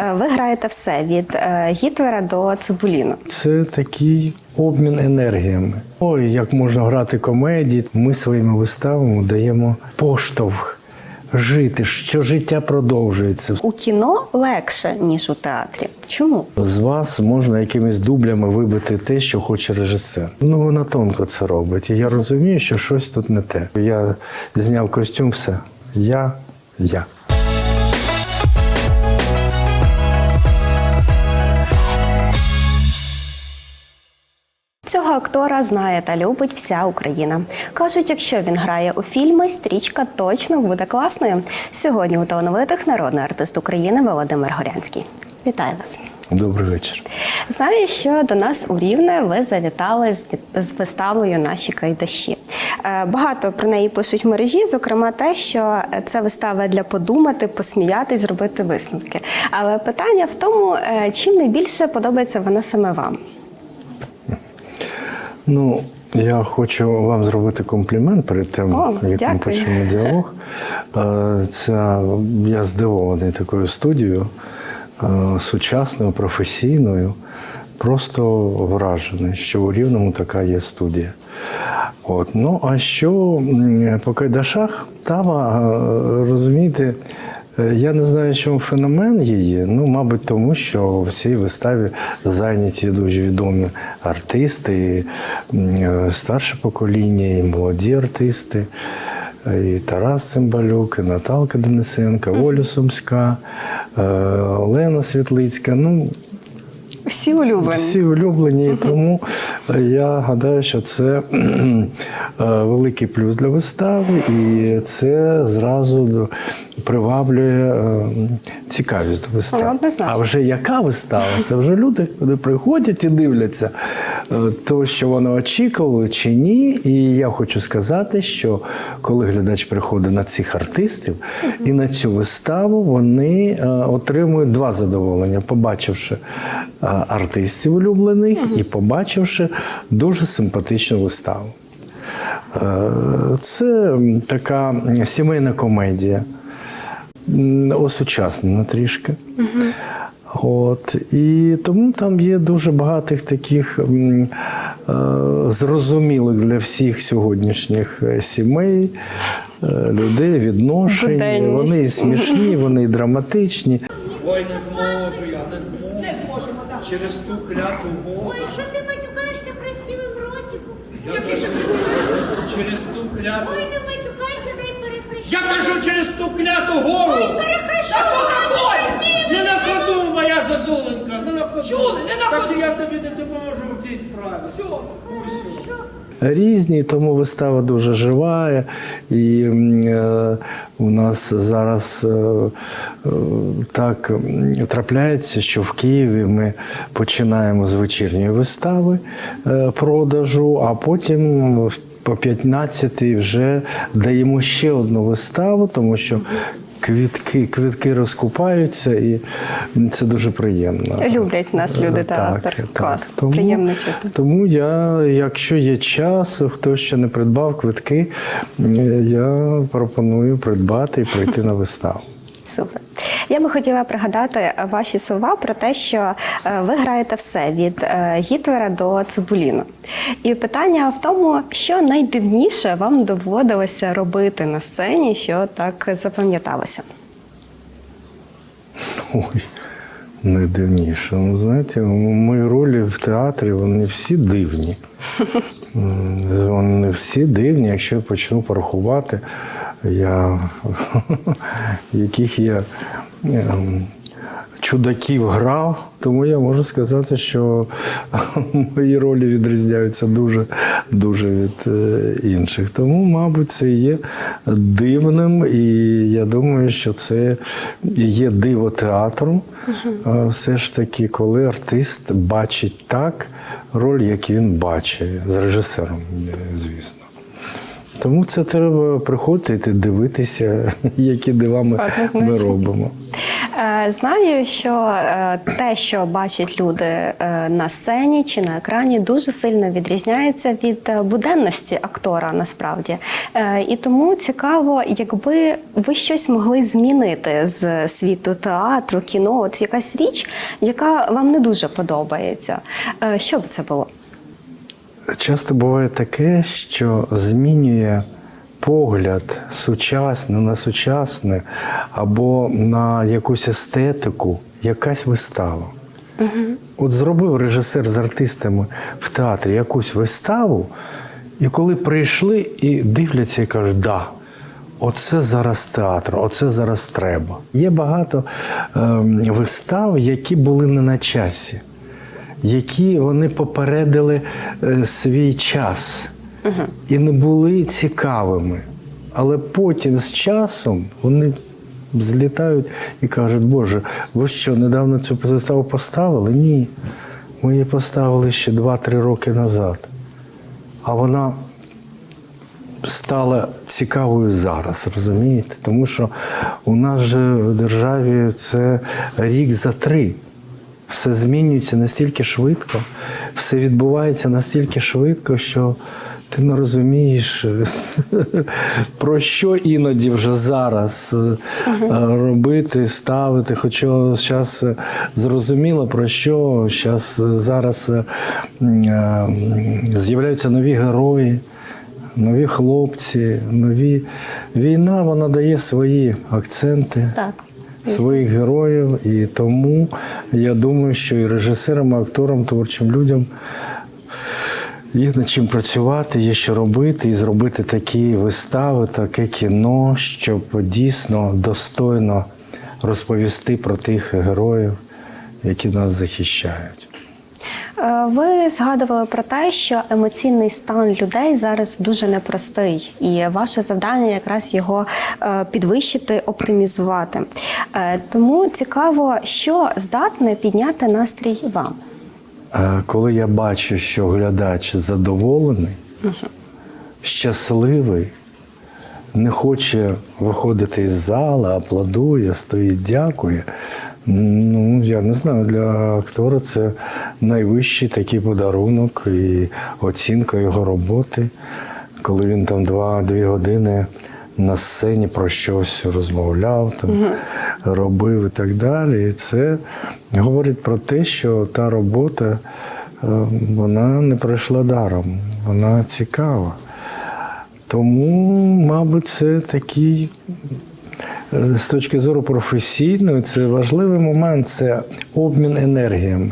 Е, Ви граєте все від е, Гітлера до Цибуліну. Це такий обмін енергіями. Ой, як можна грати комедії. Ми своїми виставами даємо поштовх жити, що життя продовжується. У кіно легше ніж у театрі. Чому? З вас можна якимись дублями вибити те, що хоче режисер. Ну вона тонко це робить. І я розумію, що щось тут не те. Я зняв костюм, все. Я, я. Цього актора знає та любить вся Україна. Кажуть, якщо він грає у фільми, стрічка точно буде класною. Сьогодні у талановитих народний артист України Володимир Горянський. Вітаю вас! Добрий вечір. Знаю, що до нас у Рівне ви завітали з, з виставою Наші кайдаші. Е, Багато про неї пишуть в мережі, зокрема те, що це вистава для подумати, посміятись, зробити висновки. Але питання в тому, е, чим найбільше подобається вона саме вам. Ну, я хочу вам зробити комплімент перед тим, О, як ми почнемо діалог. Е, Це я здивований такою студією, е, сучасною, професійною. Просто вражений, що у Рівному така є студія. От. Ну, а що по Кайдашах, там, розумієте, я не знаю, чому феномен її. Ну, мабуть, тому що в цій виставі зайняті дуже відомі артисти, і е, старше покоління, і молоді артисти. І Тарас Цимбалюк, і Наталка Денисенка, Оля Сумська, е, Олена Світлицька. Ну, Всі улюблені. всі улюблені, і тому я гадаю, що це е, великий плюс для вистави, і це зразу приваблює е, цікавість до вистави. Ну. А вже яка вистава? Це вже люди, коли приходять і дивляться, е, то, що вони очікували чи ні. І я хочу сказати, що коли глядач приходить на цих артистів і на цю виставу, вони е, отримують два задоволення, побачивши артистів улюблених і побачивши дуже симпатичну виставу. Це така сімейна комедія, осучаснена трішки. От, і тому там є дуже багатих таких е, зрозумілих для всіх сьогоднішніх е, сімей, е, людей, відношень. Буденність. Вони і смішні, вони і драматичні. Ой, не зможу я, не зможу. Не зможемо, так. Через ту кляту Бога. Ой, що ти матюкаєшся красивим ротиком? Який ще красивий. Через ту кляту. Ой, не перехрещу. Я кажу через ту кляту гору. Та що такое? Не на ходу, моя зазуленка, не на ходу. Чули, не на Так ходу. що я тобі не допоможу в цій справі. Все. Усю. різні, тому вистава дуже жива. І е, у нас зараз е, е, так трапляється, що в Києві ми починаємо з вечірньої вистави е, продажу, а потім. По 15 вже даємо ще одну виставу, тому що квітки, квітки розкупаються, і це дуже приємно. Люблять нас люди Е, театр. Клас. Тому, Приємно чути. тому я, якщо є час, хто ще не придбав квитки, я пропоную придбати і прийти на виставу. Супер. Я би хотіла пригадати ваші слова про те, що е, ви граєте все від е, Гітлера до Цибуліну. І питання в тому, що найдивніше вам доводилося робити на сцені, що так запам'яталося. Ой, найдивніше. Ну, знаєте, мої ролі в театрі вони всі дивні. Вони всі дивні, якщо я почну порахувати, я, яких я ем, чудаків грав, тому я можу сказати, що мої ролі відрізняються дуже, дуже від е, інших. Тому, мабуть, це є дивним, і я думаю, що це є диво театру. Все ж таки, коли артист бачить так роль, як він бачить, з режисером, звісно. Тому це треба приходити, дивитися, які дива ми, робимо. Е, Знаю, що е, те, що бачать люди е, на сцені чи на екрані, дуже сильно відрізняється від буденності актора насправді. І тому цікаво, якби ви щось могли змінити з світу театру, кіно, от якась річ, яка вам не дуже подобається. Що б це було? Часто буває таке, що змінює погляд сучасне на сучасне або на якусь естетику, якась вистава. От зробив режисер з артистами в театрі якусь виставу, і коли прийшли і дивляться і кажуть, да. Оце зараз театр, оце зараз треба. Є багато ем, вистав, які були не на часі які вони попередили е, свій час і не були цікавими. Але потім з часом вони злітають і кажуть, Боже, ви що, недавно цю заставу поставили? Ні. Ми її поставили ще 2-3 роки назад. А вона стала цікавою зараз, розумієте? Тому що у нас же в державі це рік за три. Все змінюється настільки швидко, все відбувається настільки швидко, що ти не розумієш, про що іноді вже зараз е, робити, ставити. Хоча зараз зрозуміло, про що зараз зараз е, е, з'являються нові герої, нові хлопці, нові. Війна вона дає свої акценти Так. Своїх героїв, і тому я думаю, що і режисерам, і акторам, творчим людям є над чим працювати, є що робити, і зробити такі вистави, таке кіно, щоб дійсно достойно розповісти про тих героїв, які нас захищають. Е, Ви згадували про те, що емоційний стан людей зараз дуже непростий, і ваше завдання якраз його е, підвищити, оптимізувати. Е, Тому цікаво, що здатне підняти настрій вам. Коли я бачу, що глядач задоволений, щасливий, не хоче виходити із зала, аплодує, стоїть, дякує. Ну, я не знаю, для актора це найвищий такий подарунок і оцінка його роботи, коли він там два-дві години на сцені про щось розмовляв, там, робив і так далі. І це говорить про те, що та робота е, вона не пройшла даром, вона цікава. Тому, мабуть, це такий з точки зору професійної, це важливий момент це обмін енергіями.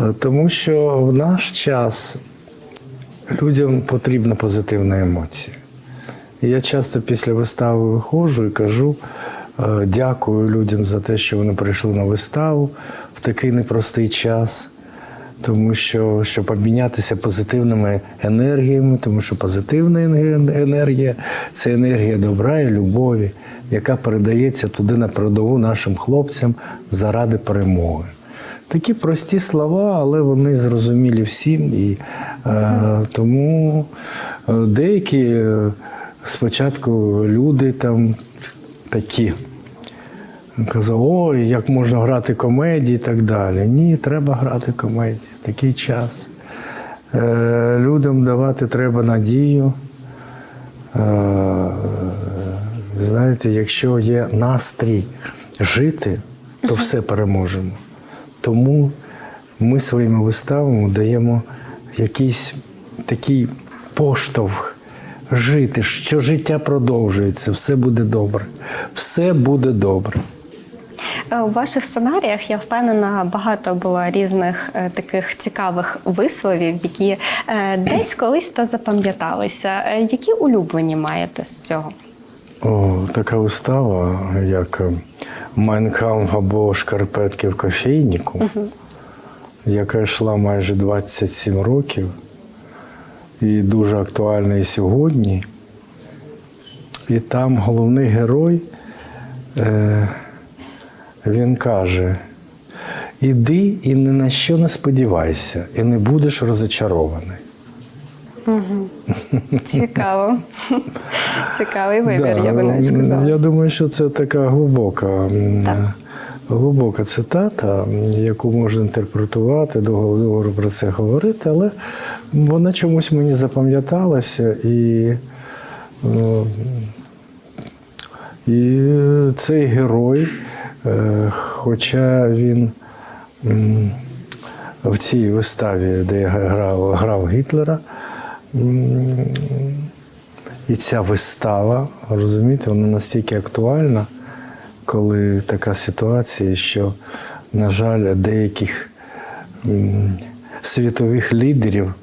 Е, Тому що в наш час людям потрібна позитивна емоція. Я часто після вистави виходжу і кажу е, дякую людям за те, що вони прийшли на виставу в такий непростий час. Тому що щоб обмінятися позитивними енергіями, тому що позитивна енергія- це енергія добра і любові, яка передається туди на передову нашим хлопцям заради перемоги. Такі прості слова, але вони зрозумілі всім. І е, тому е, деякі е, спочатку люди там такі. Казав, ой, як можна грати комедії і так далі. Ні, треба грати комедії. Такий час. Е, людям давати треба надію. Е, знаєте, якщо є настрій жити, то все переможемо. Тому ми своїми виставами даємо якийсь такий поштовх жити, що життя продовжується, все буде добре. Все буде добре. Е, У ваших сценаріях я впевнена, багато було різних е, таких цікавих висловів, які е, десь колись та запам'яталися. Які улюблені маєте з цього? О, така вистава, як Майнкам або Шкарпетки в кофейнику, яка йшла майже 27 років і дуже актуальна і сьогодні. І там головний герой, е, він каже: іди і ні на що не сподівайся, і не будеш розочарований. Цікаво. Цікавий вибір, Да, я би навіть сказала. Я думаю, що це така глибока, Так. глибока цитата, яку можна інтерпретувати, довго, довго про це говорити, але вона чомусь мені запам'яталася і. ну, І цей герой, хоча він в цій виставі, де я грав, грав Гітлера, і ця вистава, розумієте, вона настільки актуальна, коли така ситуація, що, на жаль, деяких світових лідерів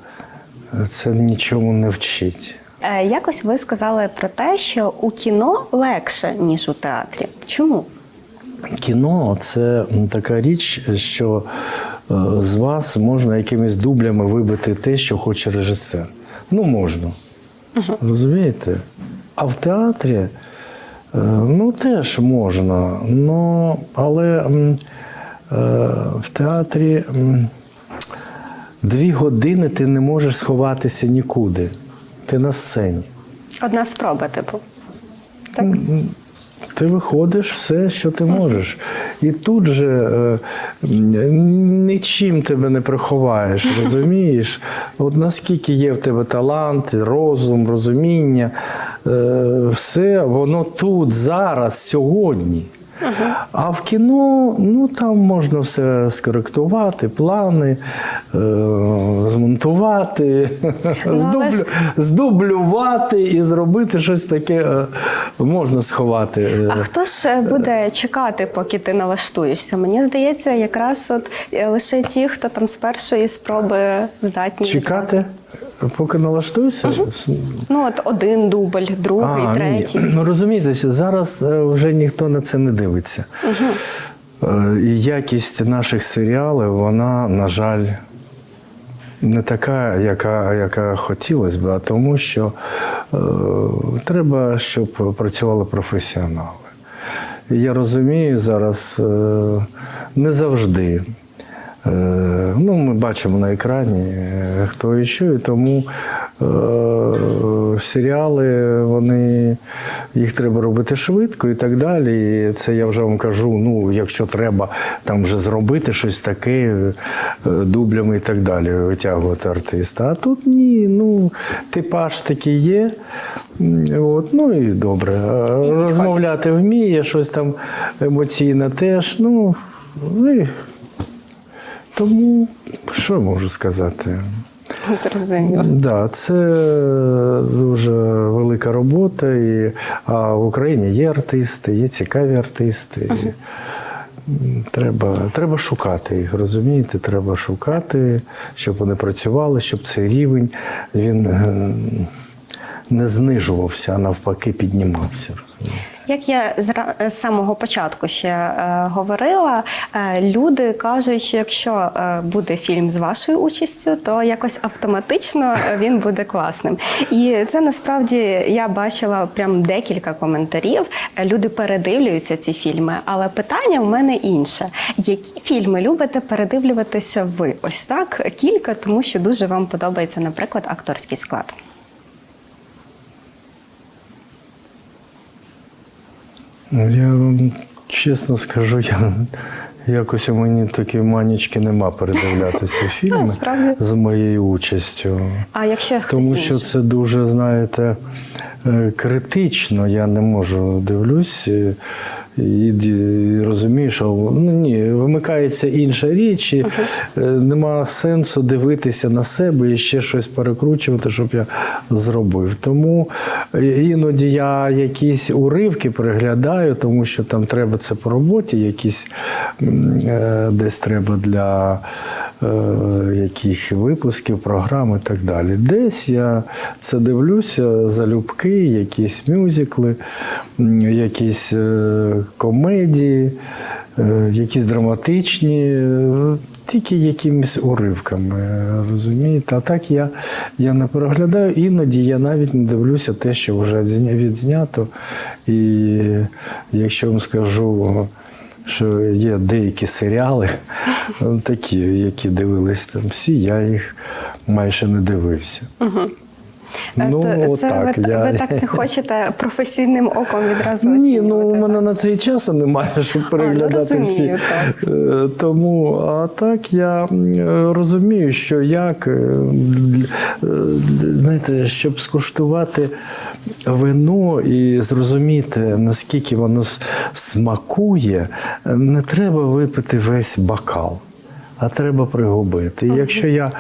е, це нічому не вчить. Е, Якось ви сказали про те, що у кіно легше, ніж у театрі. Чому? Кіно це така річ, що е, з вас можна якимись дублями вибити те, що хоче режисер. Ну, можна. Розумієте? А в театрі е, ну теж можна. Но, але е, в театрі дві години ти не можеш сховатися нікуди. Ти на сцені. Одна спроба, типу. Так? Ти виходиш все, що ти можеш. І тут же е, нічим тебе не приховаєш, розумієш? От наскільки є в тебе талант, розум, розуміння, е, все воно тут, зараз, сьогодні. А в кіно ну там можна все скоректувати, плани, е, змонтувати, але здублю, здублювати і зробити щось таке е, можна сховати. е. А хто ж буде чекати, поки ти налаштуєшся? Мені здається, якраз от е, лише ті, хто там з першої спроби здатні Чекати, поки налаштуюся? Ну от один дубль, другий, А, третій. Ні. Ну розумієте, зараз е, вже ніхто на це не дивиться. Е, І якість наших серіалів, вона, на жаль, не така, яка, яка хотілося б, а тому що е, треба, щоб працювали професіонали. І я розумію зараз е, не завжди. Е, Ну, ми бачимо на екрані, е, хто і що, і тому е, серіали, вони, їх треба робити швидко і так далі. І це я вже вам кажу, ну, якщо треба там вже зробити щось таке е, дублями і так далі, витягувати артиста. А тут ні, ну, типаж такий є. От, ну і добре. Е, Розмовляти вміє, щось там емоційне теж. Ну, і тому що я можу сказати? Зрозуміло. Да, це дуже велика робота. І, а в Україні є артисти, є цікаві артисти. І, м, Треба, треба шукати їх, розумієте? Треба шукати, щоб вони працювали, щоб цей рівень він е, не знижувався, а навпаки піднімався. Як я з самого початку ще е, говорила, е, люди кажуть, що якщо е, буде фільм з вашою участю, то якось автоматично е, він буде класним. І це насправді я бачила прям декілька коментарів. Е, Люди передивлюються ці фільми, але питання в мене інше: які фільми любите передивлюватися ви? Ось так кілька, тому що дуже вам подобається, наприклад, акторський склад. Я вам чесно скажу, я якось у мені такі манічки нема передивлятися фільми з моєю участю. А якщо Тому що це дуже, знаєте, е, критично. Я не можу дивлюсь е, і, розумію, що ну ні, вимикається інша річ, і е, нема сенсу дивитися на себе і ще щось перекручувати, щоб я зробив. Тому е, іноді я якісь уривки переглядаю, тому що там треба це по роботі, якісь е, десь треба для яких випусків, програм і так далі. Десь я це дивлюся, залюбки, якісь мюзикли, якісь комедії, е, якісь драматичні, е, тільки якимись уривками, розумієте? А так я, я не переглядаю. Іноді я навіть не дивлюся те, що вже відзнято. І якщо вам скажу, що є деякі серіали, такі, які дивились там всі, я їх майже не дивився. Е, Ну, то це отак, ви, я- ви так не хочете професійним оком відразу Ні, ну у мене так? на це і часу немає, щоб переглядати всі. розумію, так. Е, Тому, а так я е, розумію, що як, е, е, знаєте, щоб скуштувати вино і зрозуміти, наскільки воно смакує, е, не треба випити весь бокал. А треба пригубити. І якщо я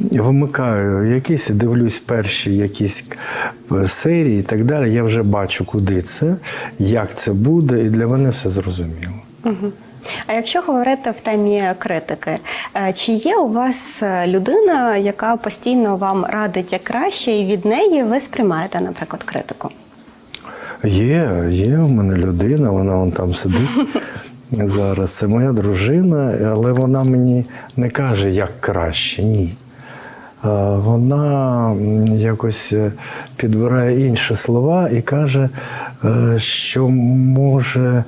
вмикаю якісь, дивлюсь перші якісь е, серії і так далі, я вже бачу, куди це, як це буде, і для мене все зрозуміло. А якщо говорити в темі критики, е, чи є у вас е, людина, яка постійно вам радить як краще, і від неї ви сприймаєте, наприклад, критику? Є, є в мене людина, вона вон там сидить зараз. Це моя дружина, але вона мені не каже, як краще. Ні. Е, Вона якось е, підбирає інші слова і каже, е, що може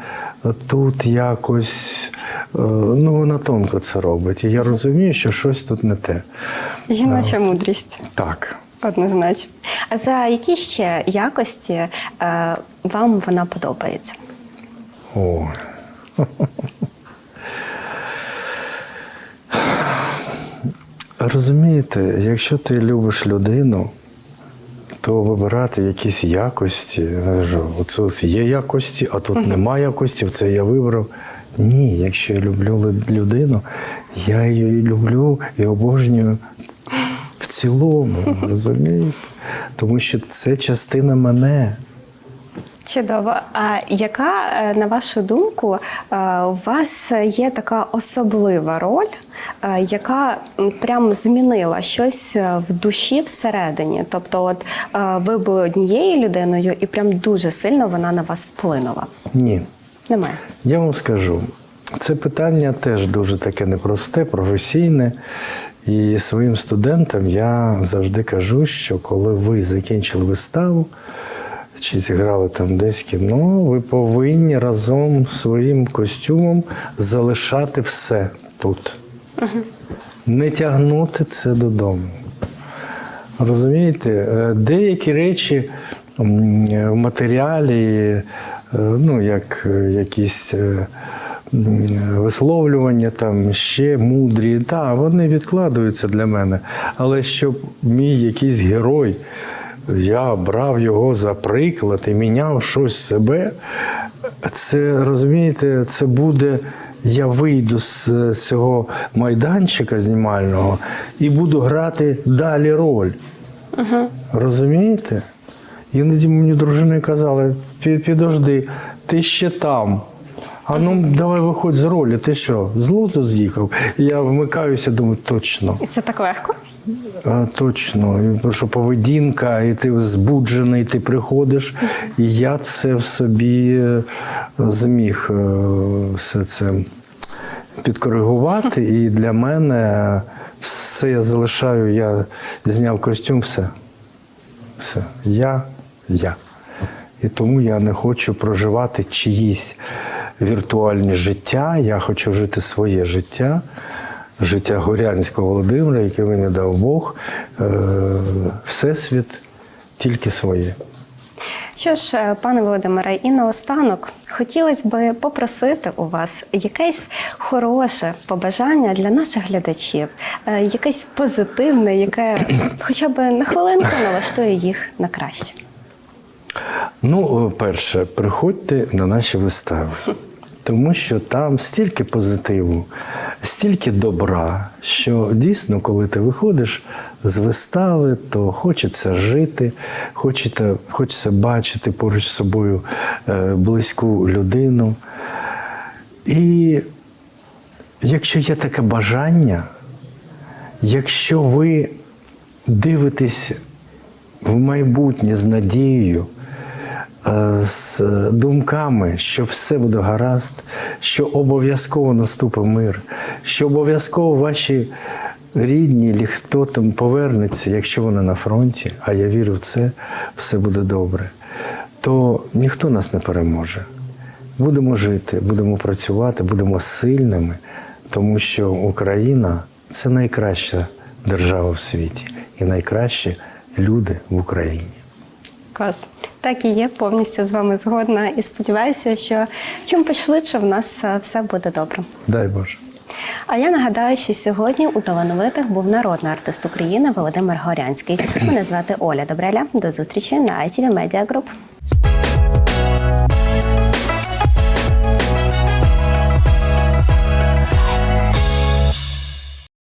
тут якось. е, Ну, вона тонко це робить. І я розумію, що щось тут не те. Жіноча мудрість. Так. Однозначно. А за які ще якості е, вам вона подобається? О. Розумієте, якщо ти любиш людину, то вибирати якісь якості. Оце є якості, а тут нема якості, це я вибрав. Ні, якщо я люблю людину, я її люблю і обожнюю в цілому, розумієте? Тому що це частина мене. Чудово. А яка, е, на вашу думку, е, у вас є така особлива роль, е, яка прям змінила щось в душі всередині? Тобто, от ви були однією людиною, і прям дуже сильно вона на вас вплинула? Ні. Немає. Я вам скажу, це питання теж дуже таке непросте, професійне. І своїм студентам я завжди кажу, що коли ви закінчили виставу чи зіграли там десь кіно, ви повинні разом своїм костюмом залишати все тут. Не тягнути це додому. Розумієте, Е, деякі речі в матеріалі, е, ну, як е, якісь висловлювання, там ще мудрі, так, вони відкладаються для мене. Але щоб мій якийсь герой, я брав його за приклад і міняв щось себе, це розумієте, це буде. Я вийду з цього майданчика знімального і буду грати далі роль. Розумієте? Іноді мені дружини казали, підожди, ти ще там. А ну давай виходь з ролі, ти що, з луту з'їхав? Я вмикаюся, думаю, точно. І це так легко? А, точно. Що поведінка, і ти збуджений, ти приходиш. І я це в собі е, зміг е, все це підкоригувати. І для мене все я залишаю, я зняв костюм, все. Все. Я, я. І тому я не хочу проживати чиїсь віртуальні життя. Я хочу жити своє життя, життя Горянського Володимира, яке мені дав Бог. Е, Всесвіт тільки своє. Що ж, е, пане Володимире, і наостанок хотілося би попросити у вас якесь хороше побажання для наших глядачів, е, якесь позитивне, яке хоча б на хвилинку налаштує їх на краще. Ну, перше, приходьте на наші вистави. Тому що там стільки позитиву, стільки добра, що дійсно, коли ти виходиш з вистави, то хочеться жити, хочеться, хочеться бачити поруч з собою е, близьку людину. І якщо є таке бажання, якщо ви дивитесь в майбутнє з надією, з думками, що все буде гаразд, що обов'язково наступить мир, що обов'язково ваші рідні, хто там повернеться, якщо вони на фронті, а я вірю в це, все буде добре, то ніхто нас не переможе. Будемо жити, будемо працювати, будемо сильними, тому що Україна це найкраща держава в світі і найкращі люди в Україні. Клас. Так і є, повністю з вами згодна. І сподіваюся, що чим пошвидше в нас е, все буде добре. Дай Боже. А я нагадаю, що сьогодні у талановитих був народний артист України Володимир Горянський. Мене звати Оля Добреля. До зустрічі на ITV Media Group.